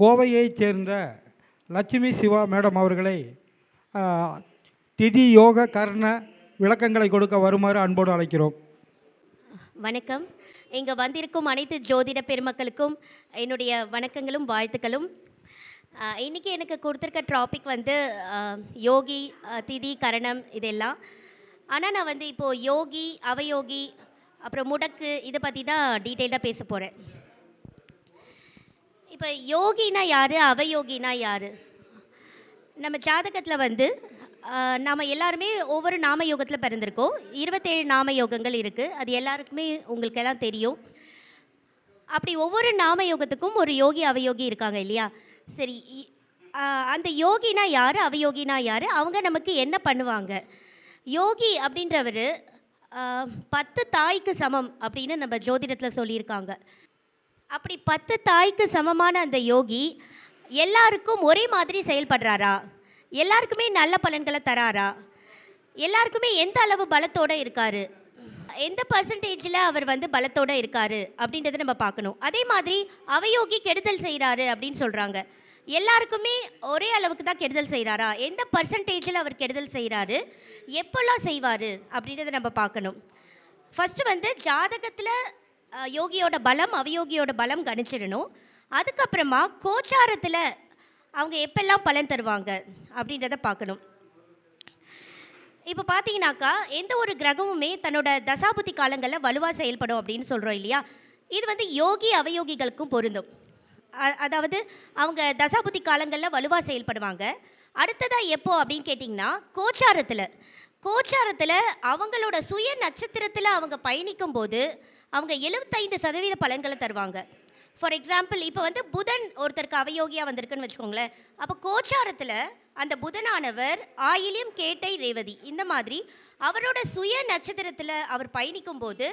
கோவையைச் சேர்ந்த லட்சுமி சிவா மேடம் அவர்களை திதி யோக கர்ண விளக்கங்களை கொடுக்க வருமாறு அன்போடு அழைக்கிறோம். வணக்கம். இங்கே வந்திருக்கும் அனைத்து ஜோதிட பெருமக்களுக்கும் என்னுடைய வணக்கங்களும் வாழ்த்துக்களும். இன்றைக்கி இன்னைக்கு எனக்கு கொடுத்துருக்க டாபிக் வந்து யோகி திதி கரணம் இதெல்லாம். ஆனால் நான் வந்து இப்போது யோகி அவயோகி அப்புறம் முடக்கு இதை பற்றி தான் டீட்டெயில்டாக பேச போகிறேன் இப்போ யோகினா யார்? அவயோகினா யார்? நம்ம ஜாதகத்தில் வந்து நாம் எல்லாருமே ஒவ்வொரு நாம யோகத்தில் பிறந்திருக்கோம். இருபத்தேழு நாம யோகங்கள் இருக்குது அது எல்லாருக்குமே உங்களுக்கு எல்லாம் தெரியும். அப்படி ஒவ்வொரு நாம யோகத்துக்கும் ஒரு யோகி அவயோகி இருக்காங்க இல்லையா? சரி இ- அந்த யோகினா யார்? அவயோகினா யார்? அவங்க நமக்கு என்ன பண்ணுவாங்க? யோகி அப்படின்றவர் பத்து தாய்க்கு சமம் அப்படின்னு நம்ம ஜோதிடத்தில் சொல்லியிருக்காங்க. அப்படி பத்து தாய்க்கு சமமான அந்த யோகி எல்லாருக்கும் ஒரே மாதிரி செயல்படுறாரா? எல்லாருக்குமே நல்ல பலன்களை தராரா? எல்லாருக்குமே எந்த அளவு பலத்தோடு இருக்கார்? எந்த பர்சன்டேஜில் அவர் வந்து பலத்தோடு இருக்கார் அப்படின்றத நம்ம பார்க்கணும். அதே மாதிரி அவயோகி கெடுதல் செய்கிறாரு அப்படின்னு சொல்கிறாங்க எல்லாருக்குமே ஒரே அளவுக்கு தான் கெடுதல் செய்கிறாரா எந்த பர்சன்டேஜில் அவர் கெடுதல் செய்கிறாரு எப்போல்லாம் செய்வார் அப்படின்றத நம்ம பார்க்கணும். ஃபஸ்ட்டு வந்து ஜாதகத்தில் யோகியோட பலம் அவயோகியோட பலம் கணிச்சிடணும். அதுக்கப்புறமா கோச்சாரத்தில் அவங்க எப்பெல்லாம் பலன் தருவாங்க அப்படின்றத பார்க்கணும். இப்போ பார்த்தீங்கன்னாக்கா எந்த ஒரு கிரகமுமே தன்னோட தசாபுத்தி காலங்களில் வலுவாக செயல்படும் அப்படின்னு சொல்கிறோம் இல்லையா? இது வந்து யோகி அவயோகிகளுக்கும் பொருந்தும். அதாவது அவங்க தசாபுத்தி காலங்களில் வலுவாக செயல்படுவாங்க. அடுத்ததாக எப்போ அப்படின்னு கேட்டிங்கன்னா கோச்சாரத்தில். கோச்சாரத்தில் அவங்களோட சுய நட்சத்திரத்தில் அவங்க பயணிக்கும் போது அவங்க எழுபத்தைந்து சதவீத பலன்களை தருவாங்க. ஃபார் எக்ஸாம்பிள் இப்போ வந்து புதன் ஒருத்தருக்கு அவயோகியாக வந்திருக்குன்னு வச்சுக்கோங்களேன். அப்போ கோச்சாரத்தில் அந்த புதனானவர் ஆயிலியம் கேட்டை ரேவதி. இந்த மாதிரி அவரோட சுய நட்சத்திரத்தில் அவர் பயணிக்கும் போது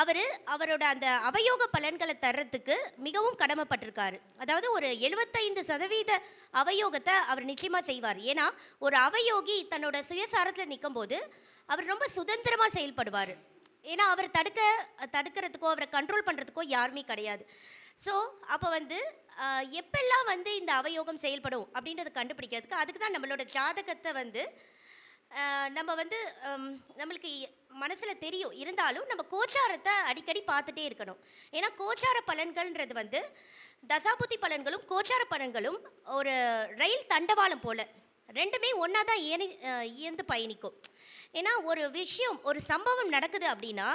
அவர் அவரோட அந்த அவயோக பலன்களை தர்றதுக்கு மிகவும் கடமைப்பட்டிருக்காரு. அதாவது ஒரு எழுபத்தைந்து சதவீத அவயோகத்தை அவர் நிச்சயமாக செய்வார். ஏன்னா ஒரு அவயோகி தன்னோட சுயசாரத்தில் நிற்கும்போது அவர் ரொம்ப சுதந்திரமாக செயல்படுவார். ஏன்னா அவர் தடுக்க தடுக்கிறதுக்கோ அவரை கண்ட்ரோல் பண்ணுறதுக்கோ யாருமே கிடையாது. ஸோ அப்போ வந்து எப்பெல்லாம் வந்து இந்த அவயோகம் செயல்படும் அப்படின்றத கண்டுபிடிக்கிறதுக்கு அதுக்கு தான் நம்மளோட ஜாதகத்தை வந்து நம்ம வந்து நம்மளுக்கு மனசில் தெரியும். இருந்தாலும் நம்ம கோச்சாரத்தை அடிக்கடி பார்த்துட்டே இருக்கணும். ஏன்னா கோச்சார பலன்கள்ன்றது வந்து தசாபுத்தி பலன்களும் கோச்சார பலன்களும் ஒரு ரயில் தண்டவாளம் போல். ரெண்டுமே ஒன்றா தான் இயனி இயந்து பயணிக்கும். ஏன்னா ஒரு விஷயம் ஒரு சம்பவம் நடக்குது அப்படின்னா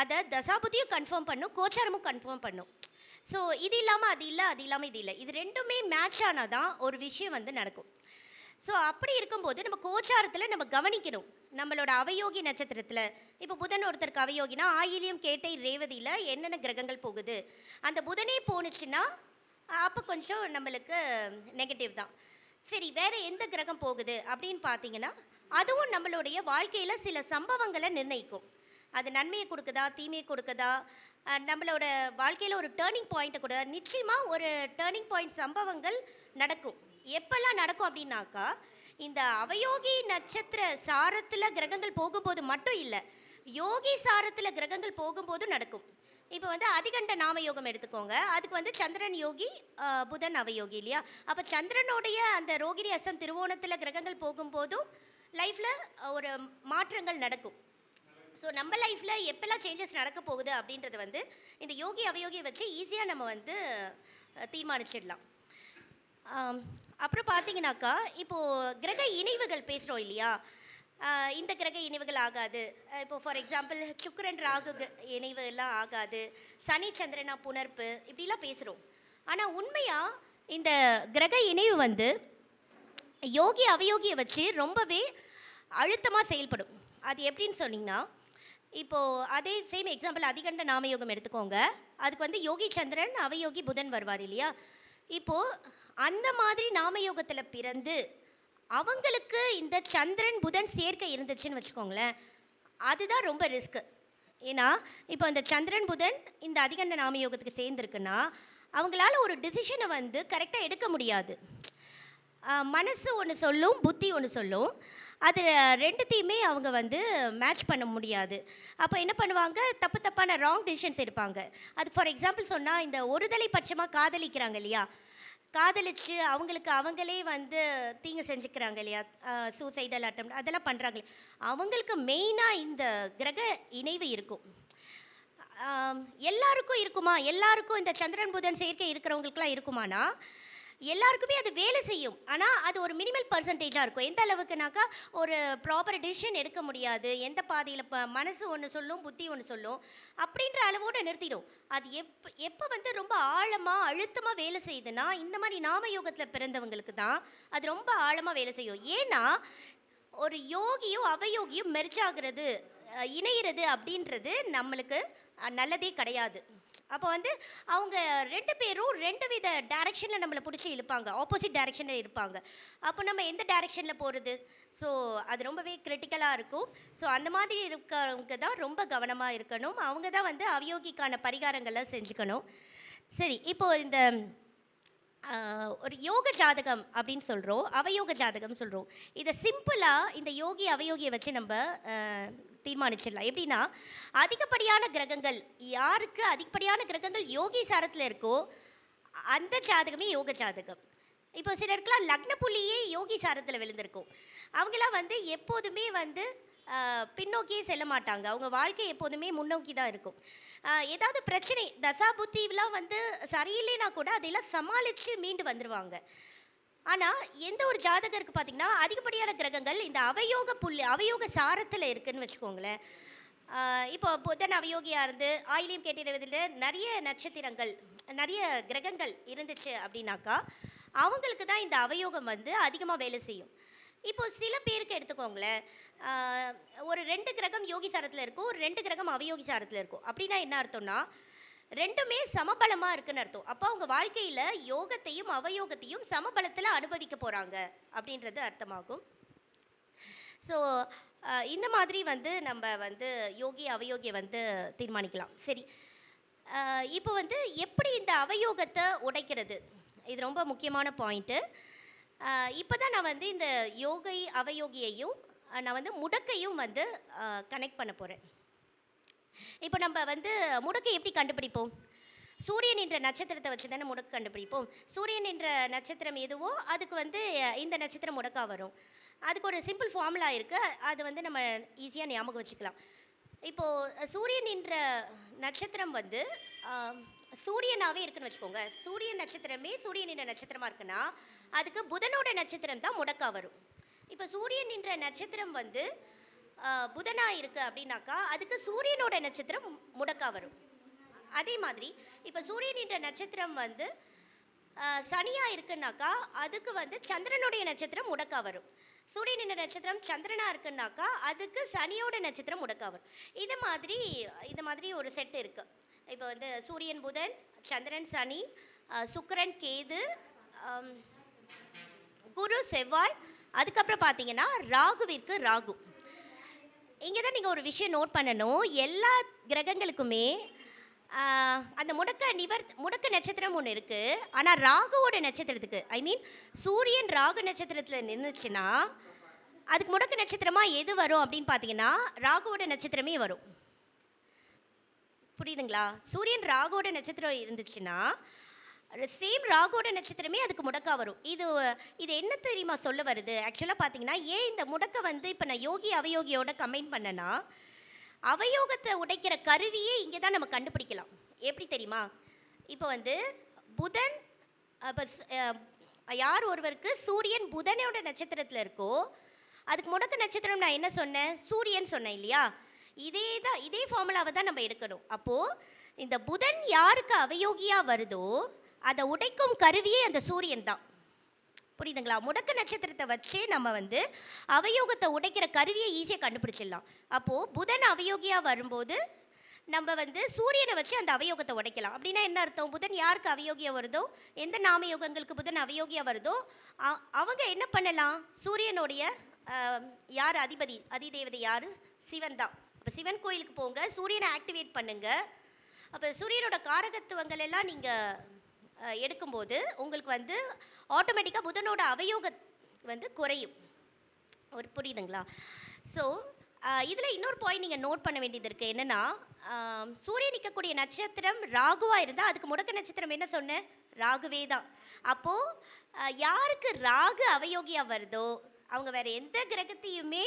அதை தசாபதியும் கன்ஃபார்ம் பண்ணும் கோச்சாரமும் கன்ஃபார்ம் பண்ணும். ஸோ இது இல்லாமல் அது இல்லை அது இல்லாமல் இது இல்லை. இது ரெண்டுமே மேட்ச் ஆனால் தான் ஒரு விஷயம் வந்து நடக்கும். ஸோ அப்படி இருக்கும்போது நம்ம கோச்சாரத்தில் நம்ம கவனிக்கணும். நம்மளோட அவயோகி நட்சத்திரத்தில் இப்போ புதன் ஒருத்தருக்கு அவயோகினா ஆயிலியம் கேட்டை ரேவதியில் என்னென்ன கிரகங்கள் போகுது? அந்த புதனே போணுச்சுன்னா அப்போ கொஞ்சம் நம்மளுக்கு நெகட்டிவ் தான். சரி வேறு எந்த கிரகம் போகுது அப்படின்னு பார்த்தீங்கன்னா அதுவும் நம்மளுடைய வாழ்க்கையில் சில சம்பவங்களை நிர்ணயிக்கும். அது நன்மையை கொடுக்குதா தீமையை கொடுக்குதா? நம்மளோட வாழ்க்கையில் ஒரு டேர்னிங் பாயிண்ட்டை கூட நிச்சயமாக ஒரு டேர்னிங் பாயிண்ட் சம்பவங்கள் நடக்கும். எப்பெல்லாம் நடக்கும் அப்படின்னாக்கா இந்த அவயோகி நட்சத்திர சாரத்தில் கிரகங்கள் போகும்போது மட்டும் இல்லை யோகி சாரத்தில் கிரகங்கள் போகும்போது நடக்கும். இப்போ வந்து அதிகண்ட நாம யோகம் எடுத்துக்கோங்க. அதுக்கு வந்து சந்திரன் யோகி புதன் அவயோகி இல்லையா? அப்போ சந்திரனுடைய அந்த ரோகிணி அஸ்தம் திருவோணத்தில் கிரகங்கள் போகும்போதும் லைஃப்பில் ஒரு மாற்றங்கள் நடக்கும். ஸோ நம்ம லைஃப்பில் எப்பெல்லாம் சேஞ்சஸ் நடக்க போகுது அப்படின்றது வந்து இந்த யோகி அவயோகியை வச்சு ஈஸியாக நம்ம வந்து தீர்மானிச்சிடலாம். அப்புறம் பார்த்தீங்கன்னாக்கா இப்போது கிரக இணைவுகள் பேசுகிறோம் இல்லையா? இந்த கிரக இணைவுகள் ஆகாது. இப்போது இப்போ ஃபார் எக்ஸாம்பிள் சுக்கரன் ராகு க- இணைவு எல்லாம் ஆகாது. சனி சந்திரனா புணர்ப்பு இப்படிலாம் பேசுகிறோம் ஆனால் உண்மையாக இந்த கிரக இணைவு வந்து யோகி அவயோகியை வச்சு ரொம்பவே அழுத்தமாக செயல்படும். அது எப்படின்னு சொன்னீங்கன்னா இப்போது அதே சேம் எக்ஸாம்பிள் அதிகண்ட நாமயோகம் எடுத்துக்கோங்க. அதுக்கு வந்து யோகி சந்திரன் அவயோகி புதன் வருவார் இல்லையா? இப்போது அந்த மாதிரி நாமயோகத்தில் பிறந்து அவங்களுக்கு இந்த சந்திரன் புதன் சேர்க்கை இருந்துச்சுன்னு வச்சுக்கோங்களேன் அதுதான் ரொம்ப ரிஸ்க்கு ஏன்னா இப்போ இந்த சந்திரன் புதன் இந்த அதிகண்ட நாமயோகத்துக்கு சேர்ந்துருக்குன்னா அவங்களால ஒரு டிசிஷனை வந்து கரெக்டாக எடுக்க முடியாது. மனசு ஒன்று சொல்லும் புத்தி ஒன்று சொல்லும். அது ரெண்டுத்தையுமே அவங்க வந்து மேட்ச் பண்ண முடியாது. அப்போ என்ன பண்ணுவாங்க? தப்பு தப்பான ராங் டிசிஷன்ஸ் எடுப்பாங்க. அது ஃபார் எக்ஸாம்பிள் சொன்னால் இந்த ஒருதலை பட்சமாக காதலிக்கிறாங்க இல்லையா? காதலிச்சு அவங்களுக்கு அவங்களே வந்து தீங்கு செஞ்சுக்கிறாங்க இல்லையா? சூசைடல் அட்டம் அதெல்லாம் பண்ணுறாங்களே அவங்களுக்கு மெயினாக இந்த கிரக இணைவு இருக்கும். எல்லாருக்கும் இருக்குமா? எல்லாருக்கும் இந்த சந்திரன் புதன் சேர்க்கை இருக்கிறவங்களுக்குலாம் இருக்குமானா? எல்லாருக்குமே அது வேலை செய்யும். ஆனால் அது ஒரு மினிமல் பர்சன்டேஜாக இருக்கும். எந்த அளவுக்குனாக்கா ஒரு ப்ராப்பர் டிசிஷன் எடுக்க முடியாது. எந்த பாதையில் இப்போ மனசு ஒன்று சொல்லும் புத்தி ஒன்று சொல்லும் அப்படின்ற அளவோடு நிறுத்திடும். அது எப் எப்போ வந்து ரொம்ப ஆழமாக அழுத்தமாக வேலை செய்யுதுன்னா இந்த மாதிரி நாம யோகத்தில் பிறந்தவங்களுக்கு தான் அது ரொம்ப ஆழமாக வேலை செய்யும். ஏன்னா ஒரு யோகியும் அவயோகியும் மெர்ஜ் ஆகிறது இணையிறது அப்படின்றது நம்மளுக்கு நல்லதே கிடையாது. அப்போ வந்து அவங்க ரெண்டு பேரும் ரெண்டு வித டேரெக்ஷனில் நம்மளை பிடிச்சி இழுப்பாங்க. ஆப்போசிட் டைரக்ஷனில் இருப்பாங்க. அப்போ நம்ம எந்த டைரக்ஷனில் போகிறது ஸோ அது ரொம்பவே கிரிட்டிக்கலாக இருக்கும். ஸோ அந்த மாதிரி இருக்கிறவங்க தான் ரொம்ப கவனமாக இருக்கணும். அவங்க தான் வந்து அவயோகிக்கான பரிகாரங்களை செஞ்சுக்கணும். சரி இப்போ இந்த ஒரு யோக ஜாதகம் அப்படின்னு சொல்கிறோம் அவயோக ஜாதகம் சொல்கிறோம் இதை சிம்பிளாக இந்த யோகி அவயோகியை வச்சு நம்ம தீர்மானிச்சிடலாம். எப்படின்னா அதிகப்படியான கிரகங்கள் யாருக்கு அதிகப்படியான கிரகங்கள் யோகி சாரத்தில் இருக்கோ அந்த ஜாதகமே யோக ஜாதகம். இப்போ சிலருக்குலாம் லக்ன புள்ளியே யோகி சாரத்தில் விழுந்திருக்கும். அவங்களாம் வந்து எப்போதுமே வந்து பின்னோக்கியே செல்ல மாட்டாங்க. அவங்க வாழ்க்கை எப்போதுமே முன்னோக்கி தான் இருக்கும். ஏதாவது பிரச்சனை தசா புத்திலாம் வந்து சரியில்லைனா கூட அதையெல்லாம் சமாளித்து மீண்டு வந்துடுவாங்க ஆனால் எந்த ஒரு ஜாதகருக்கு பார்த்தீங்கன்னா அதிகப்படியான கிரகங்கள் இந்த அவயோக புள்ளி அவயோக சாரத்தில் இருக்குதுன்னு வச்சுக்கோங்களேன். இப்போ புதன் அவயோகியாக இருந்து ஆயிலையும் கேட்டிருவதில் நிறைய நட்சத்திரங்கள் நிறைய கிரகங்கள் இருந்துச்சு அப்படின்னாக்கா அவங்களுக்கு தான் இந்த அவயோகம் வந்து அதிகமாக வேலை செய்யும். இப்போது சில பேருக்கு எடுத்துக்கோங்களேன் ஒரு ரெண்டு கிரகம் யோகி சாரத்தில் இருக்கும் ஒரு ரெண்டு கிரகம் அவயோகி சாரத்தில் இருக்கும். அப்படின்னா என்ன அர்த்தம்னா ரெண்டுமே சமபலமாக இருக்குன்னு அர்த்தம். அப்போ அவங்க வாழ்க்கையில் யோகத்தையும் அவயோகத்தையும் சமபலத்தில் அனுபவிக்க போகிறாங்க அப்படின்றது அர்த்தமாகும். ஸோ இந்த மாதிரி வந்து நம்ம வந்து யோகி அவயோகியை வந்து தீர்மானிக்கலாம். சரி. இப்போ வந்து எப்படி இந்த அவயோகத்தை உடைக்கிறது? இது ரொம்ப முக்கியமான பாயிண்ட்டு இப்போ தான் நான் வந்து இந்த யோகை அவயோகியையும் நான் வந்து முடக்கையும் வந்து கனெக்ட் பண்ண போகிறேன் இப்போ நம்ம வந்து முடக்கை எப்படி கண்டுபிடிப்போம்? சூரியன் என்ற நட்சத்திரத்தை வச்சு தானே முடக்கு கண்டுபிடிப்போம். சூரியன் என்ற நட்சத்திரம் எதுவோ அதுக்கு வந்து இந்த நட்சத்திரம் முடக்கா வரும். அதுக்கு ஒரு சிம்பிள் ஃபார்முலா இருக்குது அது வந்து நம்ம ஈஸியாக ஞாபகம் வச்சுக்கலாம். இப்போது சூரியன் என்ற நட்சத்திரம் வந்து சூரியனாகவே இருக்குன்னு வச்சுக்கோங்க. சூரியன் நட்சத்திரமே சூரியன் என்ற நட்சத்திரமா இருக்குன்னா அதுக்கு புதனோட நட்சத்திரம் தான் முடக்கா வரும். இப்போ சூரியன் என்ற நட்சத்திரம் வந்து புதனாக இருக்குது அப்படின்னாக்கா அதுக்கு சூரியனோட நட்சத்திரம் முடக்கா வரும். அதே மாதிரி இப்போ சூரியனின்ற நட்சத்திரம் வந்து சனியாக இருக்குன்னாக்கா அதுக்கு வந்து சந்திரனுடைய நட்சத்திரம் முடக்கா வரும். சூரியனின் நட்சத்திரம் சந்திரனா இருக்குன்னாக்கா அதுக்கு சனியோட நட்சத்திரம் முடக்கா வரும். இது மாதிரி இது மாதிரி ஒரு செட் இருக்குது இப்போ வந்து சூரியன் புதன் சந்திரன் சனி சுக்கரன் கேது குரு செவ்வாய் அதுக்கப்புறம் பார்த்தீங்கன்னா ராகுவிற்கு ராகு. இங்கே தான் நீங்கள் ஒரு விஷயம் நோட் பண்ணணும். எல்லா கிரகங்களுக்குமே அந்த முடக்க நிவர் முடக்க நட்சத்திரம் ஒன்று இருக்குது ஆனால் ராகுவோட நட்சத்திரத்துக்கு ஐ மீன் சூரியன் ராகு நட்சத்திரத்தில் நின்றுச்சுன்னா அதுக்கு முடக்க நட்சத்திரமாக எது வரும் அப்படின்னு பார்த்தீங்கன்னா ராகுவோட நட்சத்திரமே வரும். புரியுதுங்களா? சூரியன் ராகுவோட நட்சத்திரம் இருந்துச்சுன்னா சேம் ராகோட நட்சத்திரமே அதுக்கு முடக்கா வரும். இது இது என்ன தெரியுமா சொல்ல வருது? ஆக்சுவலாக பார்த்தீங்கன்னா ஏன் இந்த முடக்க வந்து இப்போ நான் யோகி அவயோகியோட கம்பைன் பண்ணேன்னா அவயோகத்தை உடைக்கிற கருவியே இங்கே தான் நம்ம கண்டுபிடிக்கலாம். எப்படி தெரியுமா? இப்போ வந்து புதன் அப்போ யார் ஒருவருக்கு சூரியன் புதனோட நட்சத்திரத்தில் இருக்கோ அதுக்கு முடக்க நட்சத்திரம் நான் என்ன சொன்னேன்? சூரியன் சொன்னேன் இல்லையா? இதே தான் இதே ஃபார்முலாவை தான் நம்ம எடுக்கணும். அப்போது இந்த புதன் யாருக்கு அவயோகியாக வருதோ அதை உடைக்கும் கருவியே அந்த சூரியன் தான். புரியுதுங்களா? முடக்க நட்சத்திரத்தை வச்சே நம்ம வந்து அவயோகத்தை உடைக்கிற கருவியை ஈஸியாக கண்டுபிடிச்சிடலாம். அப்போது புதன் அவயோகியாக வரும்போது நம்ம வந்து சூரியனை வச்சு அந்த அவயோகத்தை உடைக்கலாம். அப்படின்னா என்ன அர்த்தம்? புதன் யாருக்கு அவயோகியாக வருதோ? எந்த நாம யோகங்களுக்கு புதன் அவயோகியாக வருதோ? அ- அவங்க என்ன பண்ணலாம்? சூரியனுடைய யார் அதிபதி? அதிதேவதை யார்? சிவன் தான். இப்போ சிவன் கோயிலுக்கு போங்க. சூரியனை ஆக்டிவேட் பண்ணுங்க. அப்போ சூரியனோட காரகத்துவங்கள் எல்லாம் நீங்கள் எடுக்கும்போது உங்களுக்கு வந்து ஆட்டோமேட்டிக்காக புதனோட அவயோக வந்து குறையும். ஒரு புரியுதுங்களா? ஸோ இதில் இன்னொரு பாயிண்ட் நீங்கள் நோட் பண்ண வேண்டியது இருக்குது என்னென்னா சூரியன் நிற்கக்கூடிய நட்சத்திரம் ராகுவாக இருந்தால் அதுக்கு முடக்க நட்சத்திரம் என்ன சொன்னேன் ராகுவே தான். அப்போது யாருக்கு ராகு அவயோகியாக வருதோ அவங்க வேறு எந்த கிரகத்தையுமே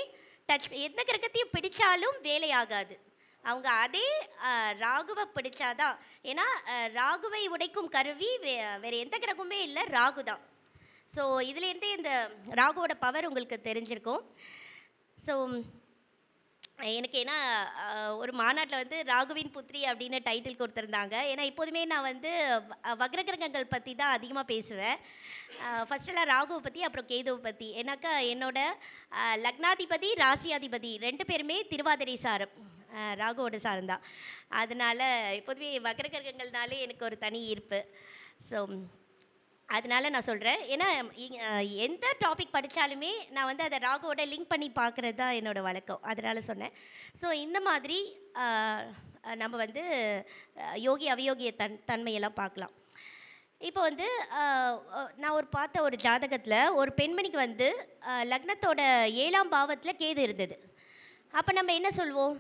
டச் எந்த கிரகத்தையும் பிடிச்சாலும் வேலையாகாது அவங்க அதே அஹ், ராகுவை பிடிச்சாதான். ஏன்னா ராகுவை உடைக்கும் கருவி வே வேறு எந்த கிரகமுமே இல்லை ராகு தான். ஸோ இதுலேருந்தே இந்த ராகுவோட பவர் உங்களுக்கு தெரிஞ்சிருக்கும். ஸோ எனக்கு ஏன்னா ஒரு மாநாட்டில் வந்து ராகுவின் புத்ரி அப்படின்னு டைட்டில் கொடுத்துருந்தாங்க. ஏன்னா எப்போதுமே நான் வந்து வ- வக்ரகிரகங்கள் பற்றி தான் அதிகமாக பேசுவேன். ஃபஸ்ட்டெல்லாம் ராகுவை பற்றி அப்புறம் கேதுவை பற்றி ஏன்னாக்கா என்னோட லக்னாதிபதி ராசியாதிபதி ரெண்டு பேருமே திருவாதிரை சாரம். ராகுவோட சார்ந்தான் அதனால் எப்போதுமே வக்ரகிரகங்கள்னாலே எனக்கு ஒரு தனி ஈர்ப்பு. ஸோ அதனால நான் சொல்கிறேன் ஏன்னா எந்த டாபிக் படித்தாலுமே நான் வந்து அதை ராகுவோட லிங்க் பண்ணி பார்க்குறது தான் என்னோடய வழக்கம். அதனால் சொன்னேன். ஸோ இந்த மாதிரி நம்ம வந்து யோகி அவயோகிய தன் தன்மையெல்லாம் பார்க்கலாம். இப்போ வந்து நான் ஒரு பார்த்த ஒரு ஜாதகத்தில் ஒரு பெண்மணிக்கு வந்து லக்னத்தோட ஏழாம் பாவத்தில் கேது இருந்தது. அப்போ நம்ம என்ன சொல்வோம்?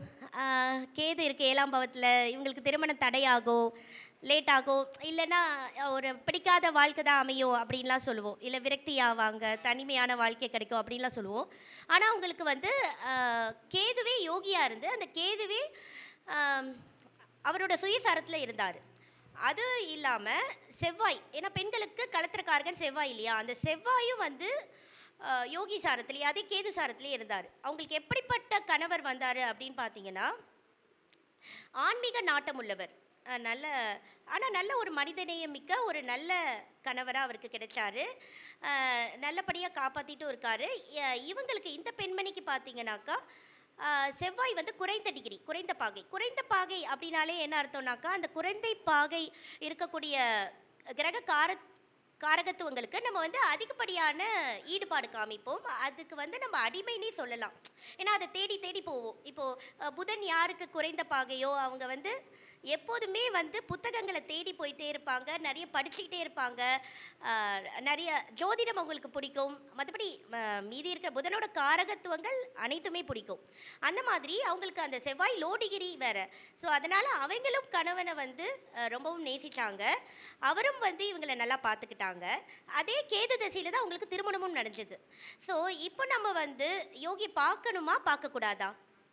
கேது இருக்குது ஏழாம் பாவத்தில். இவங்களுக்கு திருமணம் தடையாகும் லேட் ஆகும் இல்லைன்னா ஒரு பிடிக்காத வாழ்க்கை தான் அமையும் அப்படின்லாம் சொல்லுவோம். இல்லை விரக்தி ஆவாங்க தனிமையான வாழ்க்கை கிடைக்கும் அப்படின்லாம் சொல்லுவோம். ஆனால் அவங்களுக்கு வந்து கேதுவே யோகியாக இருந்து அந்த கேதுவே அவரோட சுயசாரத்தில் இருந்தார். அது இல்லாமல் செவ்வாய் ஏன்னா பெண்களுக்கு கலத்திரக்காரகன் செவ்வாய் இல்லையா? அந்த செவ்வாயும் வந்து யோகி சாரத்திலேயே அதே கேது சாரத்திலேயே இருந்தார். அவங்களுக்கு எப்படிப்பட்ட கணவர் வந்தார் அப்படின்னு பார்த்தீங்கன்னா ஆன்மீக நாட்டம் உள்ளவர். நல்ல ஆனால் நல்ல ஒரு மனிதநேயம் மிக்க ஒரு நல்ல கணவராக அவருக்கு கிடைச்சாரு. நல்லபடியாக காப்பாற்றிட்டும் இருக்காரு. இவங்களுக்கு இந்த பெண்மணிக்கு பார்த்தீங்கன்னாக்கா செவ்வாய் வந்து குறைந்த டிகிரி குறைந்த பாகை. குறைந்த பாகை அப்படின்னாலே என்ன அர்த்தம்னாக்கா அந்த குறைந்த பாகை இருக்கக்கூடிய கிரக கார காரகத்துவங்களுக்கு நம்ம வந்து அதிகப்படியான ஈடுபாடு காமிப்போம். அதுக்கு வந்து நம்ம அடிமைனே சொல்லலாம். ஏன்னா அதை தேடி தேடி போவோம். இப்போது புதன் யாருக்கு குறைந்த பாகையோ அவங்க வந்து எப்போதுமே வந்து புத்தகங்களை தேடி போயிட்டே இருப்பாங்க. நிறைய படிச்சுக்கிட்டே இருப்பாங்க. நிறைய ஜோதிடம் அவங்களுக்கு பிடிக்கும். மற்றபடி மீதி இருக்கிற புதனோட காரகத்துவங்கள் அனைத்துமே பிடிக்கும். அந்த மாதிரி அவங்களுக்கு அந்த செவ்வாய் லோடிகிரி டிகிரி ஸோ அதனால் அவங்களும் கணவனை வந்து ரொம்பவும் நேசிச்சாங்க. அவரும் வந்து இவங்களை நல்லா பார்த்துக்கிட்டாங்க. அதே கேது தசையில் தான் அவங்களுக்கு திருமணமும் நடந்தது. ஸோ இப்போ நம்ம வந்து யோகி பார்க்கணுமா? பார்க்கக்கூடாதா?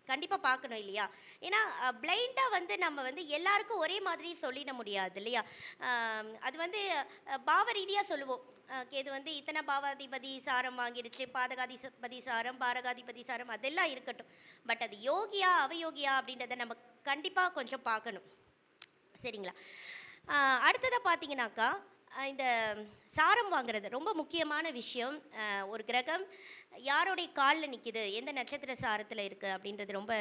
கண்டிப்பாக பார்க்கணும் இல்லையா? ஏன்னா பிளைண்டாக வந்து நம்ம வந்து எல்லாருக்கும் ஒரே மாதிரி சொல்லிட முடியாது இல்லையா? அது வந்து பாவ ரீதியாக சொல்லுவோம். இது வந்து இத்தனை பாவாதிபதி சாரம் வாங்கிடுச்சு பாதகாதிபதி சாரம் பாரகாதிபதி சாரம் அதெல்லாம் இருக்கட்டும். பட் அது யோகியா அவயோகியா அப்படின்றத நம்ம கண்டிப்பாக கொஞ்சம் பார்க்கணும். சரிங்களா? அடுத்ததாக பார்த்தீங்கன்னாக்கா இந்த சாரம் வாங்குறது ரொம்ப முக்கியமான விஷயம். ஒரு கிரகம் யாருடைய காலில் நிற்கிது எந்த நட்சத்திர சாரத்தில் இருக்குது அப்படின்றது ரொம்ப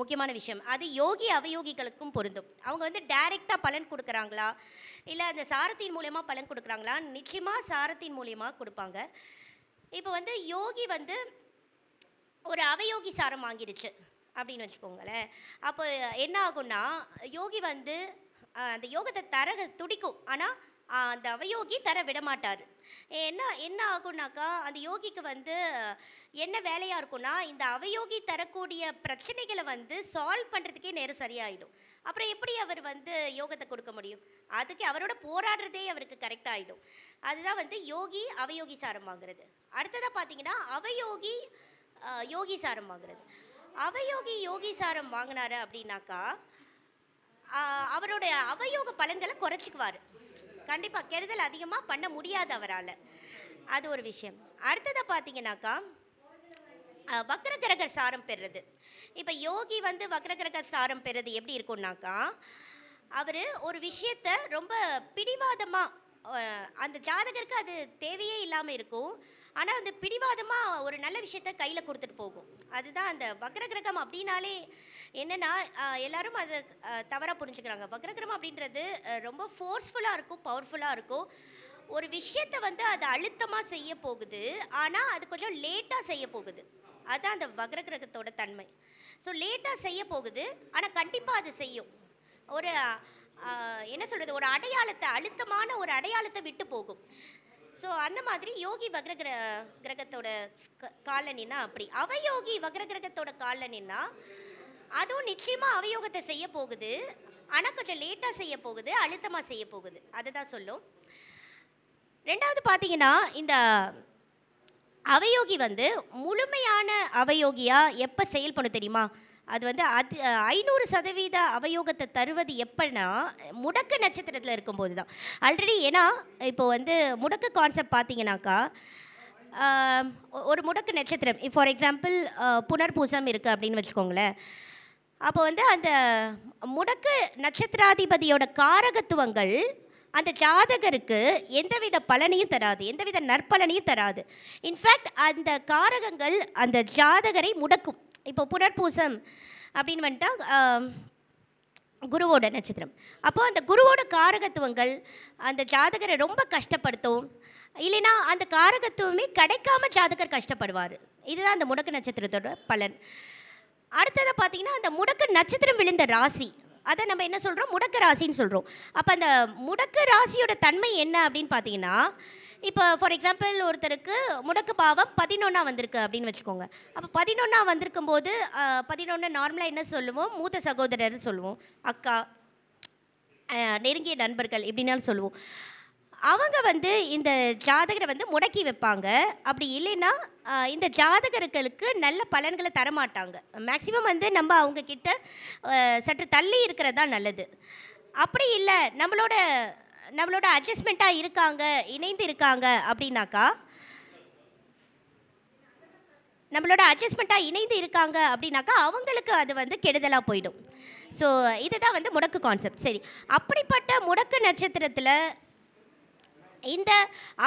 முக்கியமான விஷயம். அது யோகி அவயோகிகளுக்கும் பொருந்தும். அவங்க வந்து டைரெக்டாக பலன் கொடுக்குறாங்களா? இல்லை அந்த சாரத்தின் மூலயமா பலன் கொடுக்குறாங்களா? நிச்சயமாக சாரத்தின் மூலயமா கொடுப்பாங்க. இப்போ வந்து யோகி வந்து ஒரு அவயோகி சாரம் வாங்கிடுச்சு அப்படின்னு வச்சுக்கோங்களேன். அப்போ என்ன ஆகும்னா யோகி வந்து அந்த யோகத்தை தர துடிக்கும். ஆனால் அந்த அவயோகி தர விட மாட்டார் என்ன என்ன ஆகும்னாக்கா அந்த யோகிக்கு வந்து என்ன வேலையாக இருக்கும்னா இந்த அவயோகி தரக்கூடிய பிரச்சனைகளை வந்து சால்வ் பண்ணுறதுக்கே நேரம் சரியாயிடும். அப்புறம் எப்படி அவர் வந்து யோகத்தை கொடுக்க முடியும்? அதுக்கு அவரோட போராடுறதே அவருக்கு கரெக்ட் ஆகிடும் அதுதான் வந்து யோகி அவயோகி சாரம் வாங்குறது. அடுத்ததாக பார்த்தீங்கன்னா அவயோகி யோகி சாரம் வாங்குறது. அவயோகி யோகி சாரம் வாங்கினாரு அப்படின்னாக்கா அவரோட அவயோக பலன்களை குறைச்சிக்குவார். கண்டிப்பாக கெடுதல் அதிகமாக பண்ண முடியாது அவரால். அது ஒரு விஷயம். அடுத்ததை பார்த்தீங்கன்னாக்கா வக்ரகிரக சாரம் பெறுறது. இப்போ யோகி வந்து வக்ரகிரக சாரம் பெறுறது எப்படி இருக்கும்னாக்கா அவர் ஒரு விஷயத்த ரொம்ப பிடிவாதமாக அந்த ஜாதகருக்கு அது தேவையே இல்லாமல் இருக்கும். ஆனால் அந்த பிடிவாதமாக ஒரு நல்ல விஷயத்த கையில் கொடுத்துட்டு போகும். அதுதான் அந்த வக்ரகிரகம் அப்படின்னாலே என்னென்னா எல்லாரும் அதை தவறாக புரிஞ்சுக்கிறாங்க. வக்ரகிரகம் அப்படின்றது ரொம்ப ஃபோர்ஸ்ஃபுல்லாக இருக்கும் பவர்ஃபுல்லாக இருக்கும். ஒரு விஷயத்த வந்து அது அழுத்தமாக செய்ய போகுது. ஆனால் அது கொஞ்சம் லேட்டாக செய்ய போகுது. அதுதான் அந்த வக்ர கிரகத்தோட தன்மை. ஸோ லேட்டாக செய்ய போகுது. ஆனால் கண்டிப்பாக அது செய்யும். ஒரு என்ன சொல்கிறது ஒரு அடையாளத்தை அழுத்தமான ஒரு அடையாளத்தை விட்டு போகும். ஸோ அந்த மாதிரி யோகி வக்ரகிர கிரகத்தோட க- அப்படி. அவயோகி வக்ர கிரகத்தோட காலனின்னா அதுவும் நிச்சயமாக அவயோகத்தை செய்ய போகுது. ஆனால் கொஞ்சம் லேட்டாக செய்ய போகுது அழுத்தமாக செய்ய போகுது. அதை தான் சொல்லும். ரெண்டாவது பார்த்தீங்கன்னா இந்த அவயோகி வந்து முழுமையான அவயோகியாக எப்போ செயல்படும் தெரியுமா? அது வந்து அது ஐநூறு சதவீத அவயோகத்தை தருவது எப்படின்னா முடக்கு நட்சத்திரத்தில் இருக்கும்போது தான் ஆல்ரெடி ஏன்னா இப்போ வந்து முடக்கு கான்செப்ட் பார்த்தீங்கன்னாக்கா ஒரு முடக்கு நட்சத்திரம். ஃபார் எக்ஸாம்பிள் புனர்பூசம் இருக்குது அப்படின்னு வச்சுக்கோங்களேன். அப்போ வந்து அந்த முடக்கு நட்சத்திராதிபதியோட காரகத்துவங்கள் அந்த ஜாதகருக்கு எந்தவித பலனையும் தராது எந்தவித நற்பலனையும் தராது. இன்ஃபேக்ட் அந்த காரகங்கள் அந்த ஜாதகரை முடக்கும். இப்போ புனர்பூசம் அப்படின்னு வந்துட்டா குருவோட நட்சத்திரம். அப்போ அந்த குருவோட காரகத்துவங்கள் அந்த ஜாதகரை ரொம்ப கஷ்டப்படுத்தும். இல்லைன்னா அந்த காரகத்துவமே கிடைக்காம ஜாதகர் கஷ்டப்படுவார். இதுதான் அந்த முடக்கு நட்சத்திரத்தோட பலன். அடுத்ததாக பார்த்தீங்கன்னா அந்த முடக்கு நட்சத்திரம் விழுந்த ராசி. அதை நம்ம என்ன சொல்கிறோம் முடக்கு ராசின்னு சொல்கிறோம் அப்போ அந்த முடக்கு ராசியோட தன்மை என்ன அப்படின்னு பார்த்தீங்கன்னா இப்போ ஃபார் எக்ஸாம்பிள் ஒருத்தருக்கு முடக்கு பாவம் பதினொன்றா வந்திருக்கு அப்படின்னு வச்சுக்கோங்க. அப்போ பதினொன்றா வந்திருக்கும் போது பதினொன்று நார்மலாக என்ன சொல்லுவோம்? மூத்த சகோதரர்னு சொல்லுவோம். அக்கா நெருங்கிய நண்பர்கள் எப்படின்னாலும் சொல்லுவோம். அவங்க வந்து இந்த ஜாதகரை வந்து முடக்கி வைப்பாங்க. அப்படி இல்லைன்னா இந்த ஜாதகர்களுக்கு நல்ல பலன்களை தரமாட்டாங்க. மேக்சிமம் வந்து நம்ம அவங்க கிட்ட சற்று தள்ளி இருக்கிறது தான் நல்லது. அப்படி இல்லை நம்மளோட நம்மளோட அட்ஜஸ்ட்மெண்ட்டாக இருக்காங்க இணைந்து இருக்காங்க அப்படின்னாக்கா நம்மளோட அட்ஜஸ்ட்மெண்ட்டாக இணைந்து இருக்காங்க அப்படின்னாக்கா அவங்களுக்கு அது வந்து கெடுதலாக போயிடும். ஸோ இதுதான் வந்து முடக்கு கான்செப்ட் சரி அப்படிப்பட்ட முடக்கு நட்சத்திரத்தில் இந்த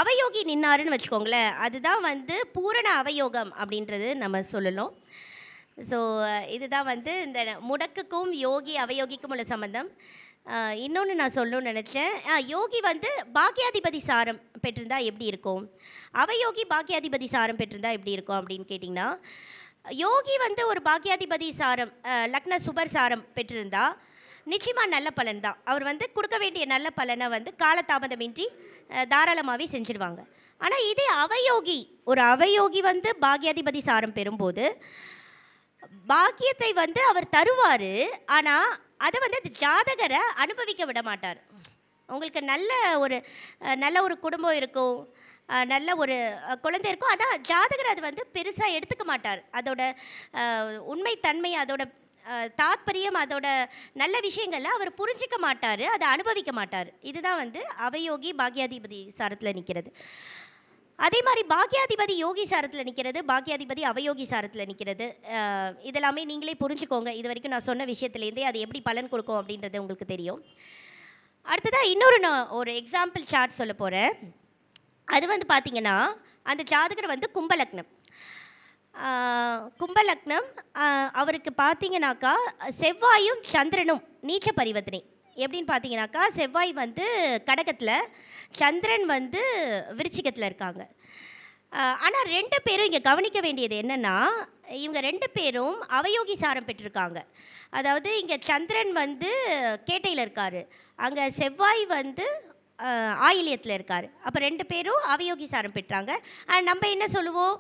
அவயோகி நின்னாருன்னு வச்சுக்கோங்களேன் அதுதான் வந்து பூரண அவயோகம் அப்படின்றது நம்ம சொல்லலாம் ஸோ இதுதான் வந்து இந்த முடக்குக்கும் யோகி அவயோகிக்கும் உள்ள சம்பந்தம். இன்னொன்று நான் சொல்லணும்னு நினச்சேன். யோகி வந்து பாக்கியாதிபதி சாரம் பெற்றிருந்தா எப்படி இருக்கும்? அவயோகி பாக்கியாதிபதி சாரம் பெற்றிருந்தா எப்படி இருக்கும் அப்படின்னு கேட்டிங்கன்னா யோகி வந்து ஒரு பாக்கியாதிபதி சாரம் லக்ன சுபர் சாரம் பெற்றிருந்தா நிச்சயமாக நல்ல பலன் தான். அவர் வந்து கொடுக்க வேண்டிய நல்ல பலனை வந்து காலதாமதமின்றி தாராளமாகவே செஞ்சிடுவாங்க ஆனால் இதே அவயோகி ஒரு அவயோகி வந்து பாக்கியாதிபதி சாரம் பெறும்போது பாக்கியத்தை வந்து அவர் தருவார். ஆனால் அதை வந்து அந்த ஜாதகரை அனுபவிக்க விட மாட்டார். உங்களுக்கு நல்ல ஒரு நல்ல ஒரு குடும்பம் இருக்கும் நல்ல ஒரு குழந்தை இருக்கும். அதான் ஜாதகர் அது வந்து பெருசாக எடுத்துக்க மாட்டார். அதோட உண்மைத்தன்மை அதோட அஹ், தாத்பரியம் அதோட நல்ல விஷயங்களை அவர் புரிஞ்சிக்க மாட்டார் அதை அனுபவிக்க மாட்டார். இதுதான் வந்து அவயோகி பாக்யாதிபதி சாரத்தில் நிற்கிறது அதே மாதிரி பாக்கியாதிபதி யோகி சாரத்தில் நிற்கிறது பாக்யாதிபதி அவயோகி சாரத்தில் நிற்கிறது இதெல்லாமே நீங்களே புரிஞ்சுக்கோங்க. இது வரைக்கும் நான் சொன்ன விஷயத்துலேருந்தே அது எப்படி பலன் கொடுக்கும் அப்படின்றது உங்களுக்கு தெரியும். அடுத்ததாக இன்னொரு நான் ஒரு எக்ஸாம்பிள் சார்ட் சொல்ல போகிறேன் அது வந்து பார்த்தீங்கன்னா அந்த ஜாதகர் வந்து கும்பலக்னம் கும்பலக்னம் அவருக்கு பார்த்தீங்கன்னாக்கா செவ்வாயும் சந்திரனும் நீச்ச பரிவர்த்தனை. எப்படின்னு பார்த்தீங்கன்னாக்கா செவ்வாய் வந்து கடகத்தில் சந்திரன் வந்து விருச்சிகத்தில் இருக்காங்க. ஆனால் ரெண்டு பேரும் இங்கே கவனிக்க வேண்டியது என்னென்னா இவங்க ரெண்டு பேரும் அவயோகி சாரம் பெற்றிருக்காங்க. அதாவது இங்கே சந்திரன் வந்து கேட்டையில் இருக்கார். அங்கே செவ்வாய் வந்து ஆயிலியத்தில் இருக்கார். அப்போ ரெண்டு பேரும் அவயோகி சாரம் பெற்றாங்க. நம்ம என்ன சொல்லுவோம்?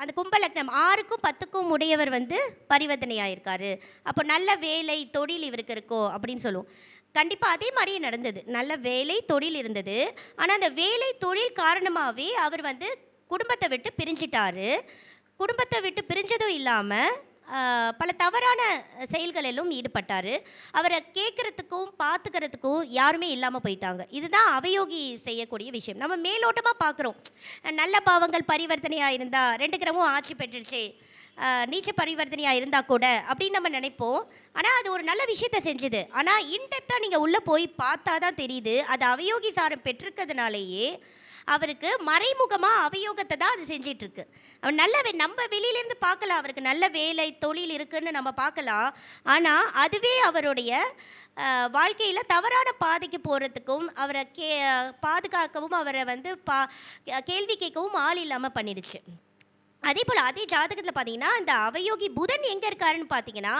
அந்த கும்பலக்னம் ஆறுக்கும் பத்துக்கும் உடையவர் வந்து பரிவர்த்தனையாயிருக்காரு. அப்போ நல்ல வேலை தொழில் இவருக்கு இருக்கும் அப்படின்னு சொல்லுவோம். கண்டிப்பாக அதே மாதிரியே நடந்தது. நல்ல வேலை தொழில் இருந்தது. ஆனால் அந்த வேலை தொழில் காரணமாகவே அவர் வந்து குடும்பத்தை விட்டு பிரிஞ்சிட்டாரு. குடும்பத்தை விட்டு பிரிஞ்சதும் இல்லாமல் பல தவறான செயல்களிலும் ஈடுபட்டார். அவரை கேட்குறதுக்கும் பார்த்துக்கிறதுக்கும் யாருமே இல்லாமல் போயிட்டாங்க. இதுதான் அவயோகி செய்யக்கூடிய விஷயம். நம்ம மேலோட்டமாக பார்க்குறோம். நல்ல பாவங்கள் பரிவர்த்தனையாக இருந்தால் ரெண்டு கிரமும் ஆட்சி பெற்றுச்சு நீச்ச பரிவர்த்தனையாக இருந்தால் கூட அப்படின்னு நம்ம நினைப்போம். ஆனால் அது ஒரு நல்ல விஷயத்த செஞ்சுது. ஆனால் இன்டெப்த்தாக நீங்கள் உள்ளே போய் பார்த்தா தான் தெரியுது. அது அவயோகி சாரம் பெற்றிருக்கிறதுனாலேயே அவருக்கு மறைமுகமாக அவயோகத்தை தான் அது செஞ்சிட்ருக்கு. அவர் நல்ல நம்ம வெளியிலேருந்து பார்க்கலாம் அவருக்கு நல்ல வேலை தொழில் இருக்குதுன்னு நம்ம பார்க்கலாம். ஆனால் அதுவே அவருடைய வாழ்க்கையில் தவறான பாதைக்கு போகிறதுக்கும் அவரை கே பாதுகாக்கவும் அவரை வந்து பா கேள்வி கேட்கவும் ஆள் இல்லாமல் பண்ணிடுச்சு. அதே போல் அதே ஜாதகத்தில் பார்த்தீங்கன்னா இந்த அவயோகி புதன் எங்கே இருக்காருன்னு பார்த்தீங்கன்னா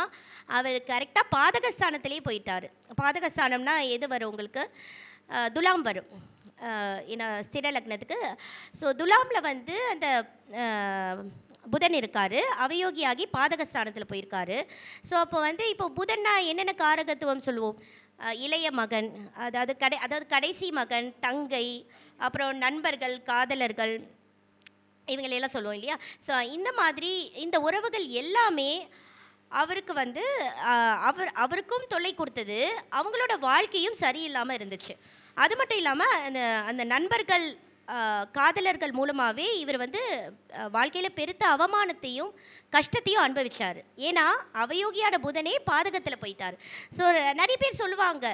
அவர் கரெக்டாக பாதகஸ்தானத்திலே போயிட்டார். பாதகஸ்தானம்னா எது வரும் உங்களுக்கு? துலாம் வரும். ஏன்னா ஸ்திர லக்னத்துக்கு. ஸோ துலாமில் வந்து அந்த புதன் இருக்கார். அவயோகியாகி பாதகஸ்தானத்தில் போயிருக்காரு. ஸோ அப்போ வந்து இப்போ புதன்னா என்னென்ன காரகத்துவம் சொல்லுவோம்? இளைய மகன் அதாவது கடை அதாவது கடைசி மகன் தங்கை அப்புறம் நண்பர்கள் காதலர்கள் இவங்களையெல்லாம் சொல்லுவோம் இல்லையா? ஸோ இந்த மாதிரி இந்த உறவுகள் எல்லாமே அவருக்கு வந்து அவர் அவருக்கும் தொல்லை கொடுத்தது. அவங்களோட வாழ்க்கையும் சரியில்லாமல் இருந்துச்சு. அது மட்டும் இல்லாமல் அந்த அந்த நண்பர்கள் காதலர்கள் மூலமாகவே இவர் வந்து வாழ்க்கையில் பெருத்த அவமானத்தையும் கஷ்டத்தையும் அனுபவிச்சார். ஏன்னா அவயோகியான புதனே பாதகத்தில் போயிட்டார். ஸோ நிறைய பேர் சொல்லுவாங்க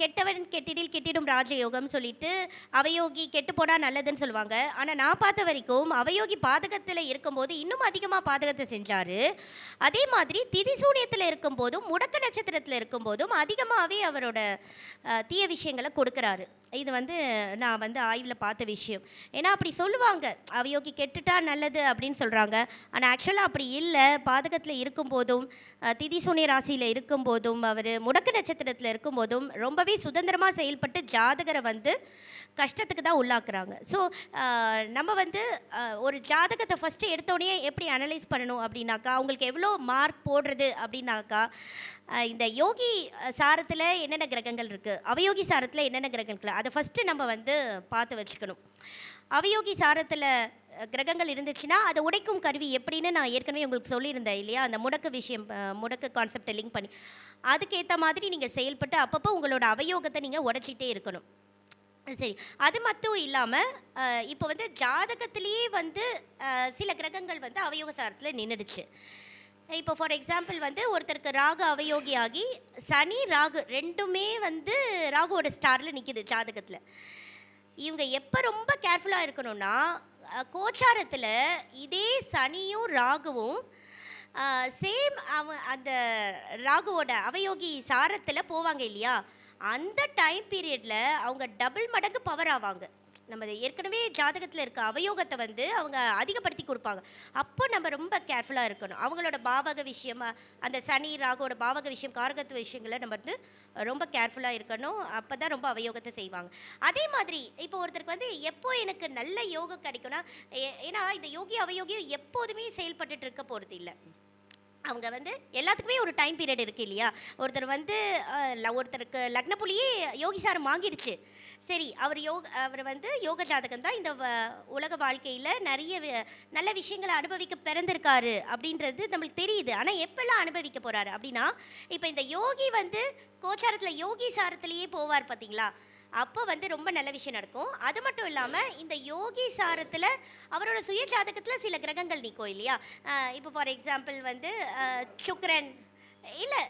கெட்டவன் கெட்டிடில் கெட்டிடும் ராஜயோகம் சொல்லிட்டு அவயோகி கெட்டு போனால் நல்லதுன்னு சொல்லுவாங்க. ஆனால் நான் பார்த்த வரைக்கும் அவயோகி பாதகத்தில் இருக்கும்போது இன்னும் அதிகமாக பாதகத்தை செஞ்சார். அதே மாதிரி திதி சூனியத்தில் இருக்கும்போதும் முடக்க நட்சத்திரத்தில் இருக்கும்போதும் அதிகமாகவே அவரோட தீய விஷயங்களை கொடுக்குறாரு. இது வந்து நான் வந்து ஆய்வில் பார்த்த விஷயம். ஏன்னா அப்படி சொல்லுவாங்க அவயோகி கெட்டுட்டா நல்லது அப்படின்னு சொல்கிறாங்க ஆனால் ஆக்சுவலாக அப்படி இல்லை. பாதகத்தில் இருக்கும்போதும் திதி சூனிய ராசியில் இருக்கும்போதும் அவர் முடக்கு நட்சத்திரத்தில் இருக்கும்போதும் ரொம்பவே சுதந்திரமாக செயல்பட்டு ஜாதகரை வந்து கஷ்டத்துக்கு தான் உள்ளாக்குறாங்க. ஸோ நம்ம வந்து ஒரு ஜாதகத்தை ஃபஸ்ட்டு எடுத்தோடனே எப்படி அனலைஸ் பண்ணணும் அப்படின்னாக்கா அவங்களுக்கு எவ்வளோ மார்க் போடுறது அப்படின்னாக்கா இந்த யோகி சாரத்தில் என்னென்ன கிரகங்கள் இருக்குது அவயோகி சாரத்தில் என்னென்ன கிரகங்கள் இருக்குது அதை ஃபஸ்ட்டு நம்ம வந்து பார்த்து வச்சுக்கணும். அவயோகி சாரத்தில் கிரகங்கள் இருந்துச்சுன்னா அதை உடைக்கும் கருவி எப்படின்னு நான் ஏற்கனவே உங்களுக்கு சொல்லியிருந்தேன் இல்லையா? அந்த முடக்கு விஷயம் முடக்கு கான்செப்டை லிங்க் பண்ணி. அதுக்கேற்ற மாதிரி நீங்கள் செயல்பட்டு அப்பப்போ உங்களோட அவயோகத்தை நீங்கள் உடைச்சிட்டே இருக்கணும். சரி. அது மட்டும் இல்லாமல் இப்போ வந்து ஜாதகத்திலேயே வந்து சில கிரகங்கள் வந்து அவயோக சாரத்தில் நின்றுடுச்சு இப்போ ஃபார் எக்ஸாம்பிள் வந்து ஒருத்தருக்கு ராகு ஆகி சனி ராகு ரெண்டுமே வந்து ராகுவோட ஸ்டாரில் நிற்கிது ஜாதகத்தில். இவங்க எப்போ ரொம்ப கேர்ஃபுல்லாக இருக்கணும்னா கோச்சாரத்தில் இதே சனியும் ராகுவும் சேம் அவ அந்த ராகுவோட அவயோகி சாரத்தில் போவாங்க இல்லையா? அந்த டைம் பீரியடில் அவங்க டபுள் மடங்கு பவர் ஆவாங்க. நம்ம ஏற்கனவே ஜாதகத்தில் இருக்க அவயோகத்தை வந்து அவங்க அதிகப்படுத்தி கொடுப்பாங்க. அப்போ நம்ம ரொம்ப கேர்ஃபுல்லாக இருக்கணும். அவங்களோட பாவக விஷயமா அந்த சனி ராகோட பாவக விஷயம் காரகத்துவ விஷயங்களை நம்ம வந்து ரொம்ப கேர்ஃபுல்லாக இருக்கணும். அப்போ தான் ரொம்ப அவயோகத்தை செய்வாங்க. அதே மாதிரி இப்போ ஒருத்தருக்கு வந்து எப்போ எனக்கு நல்ல யோகம் கிடைக்கும்னா ஏ- ஏன்னா இந்த யோகி அவயோகியம் எப்போதுமே செயல்பட்டுட்டு இருக்க போகிறது இல்லை. அவங்க வந்து எல்லாத்துக்குமே ஒரு டைம் பீரியட் இருக்குது இல்லையா? ஒருத்தர் வந்து ஒருத்தருக்கு லக்ன யோகி சாரம் வாங்கிடுச்சு. சரி அவர் யோக அவர் வந்து யோக ஜாதகம் தான் இந்த வ- உலக வாழ்க்கையில் நிறைய நல்ல விஷயங்களை அனுபவிக்க பிறந்திருக்காரு அப்படின்றது நம்மளுக்கு தெரியுது. ஆனால் எப்பெல்லாம் அனுபவிக்க போகிறாரு அப்படின்னா இப்போ இந்த யோகி வந்து கோச்சாரத்தில் யோகி சாரத்திலேயே போவார் பார்த்தீங்களா அப்போ வந்து ரொம்ப நல்ல விஷயம் நடக்கும். அது மட்டும் இல்லாமல் இந்த யோகி சாரத்தில் அவரோட சுய ஜாதகத்தில் சில கிரகங்கள் நிற்கும் இல்லையா? இப்போ ஃபார் எக்ஸாம்பிள் வந்து சுக்ரன் இல்லை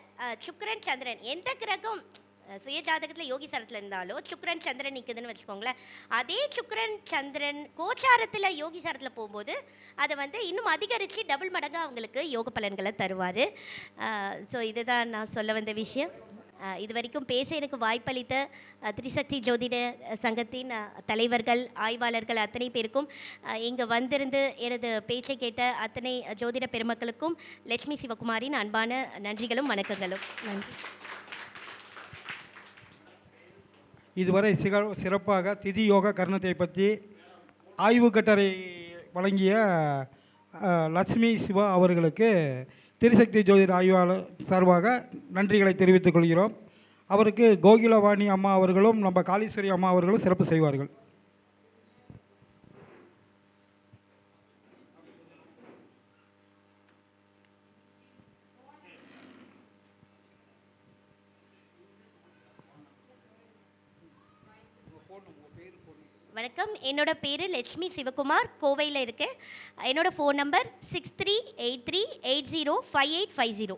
சுக்ரன் சந்திரன். எந்த கிரகம் சுய ஜாதகத்தில் யோகி சாரத்தில் இருந்தாலோ சுக்ரன் சந்திரன் நிற்குதுன்னு வச்சுக்கோங்களேன். அதே சுக்ரன் சந்திரன் கோச்சாரத்தில் யோகி சாரத்தில் போகும்போது அதை வந்து இன்னும் அதிகரித்து டபுள் மடங்கு அவங்களுக்கு யோக பலன்களை தருவார். ஸோ இதுதான் நான் சொல்ல வந்த விஷயம். இது வரைக்கும் பேச எனக்கு வாய்ப்பளித்த திரிசக்தி ஜோதிட சங்கத்தின் தலைவர்கள் ஆய்வாளர்கள் அத்தனை பேருக்கும் இங்கு வந்திருந்து எனது பேச்சை கேட்ட அத்தனை ஜோதிட பெருமக்களுக்கும் லட்சுமி சிவகுமாரின் அன்பான நன்றிகளும் வணக்கங்களும். நன்றி. இதுவரை சிக சிறப்பாக திதி யோக கர்ணத்தை பற்றி ஆய்வு கட்டரை வழங்கிய லட்சுமி சிவா அவர்களுக்கு திரிசக்தி ஜோதிட ஆய்வாளர் சார்பாக நன்றிகளை தெரிவித்துக் கொள்கிறோம். அவருக்கு கோகிலவாணி அம்மா அவர்களும் நம்ம காளீஸ்வரி அம்மா அவர்களும் சிறப்பு செய்வார்கள் வணக்கம் என்னோட பேர் லட்சுமி சிவகுமார் கோவையில் இருக்கேன். என்னோடய phone number six three eight three eight zero five eight five zero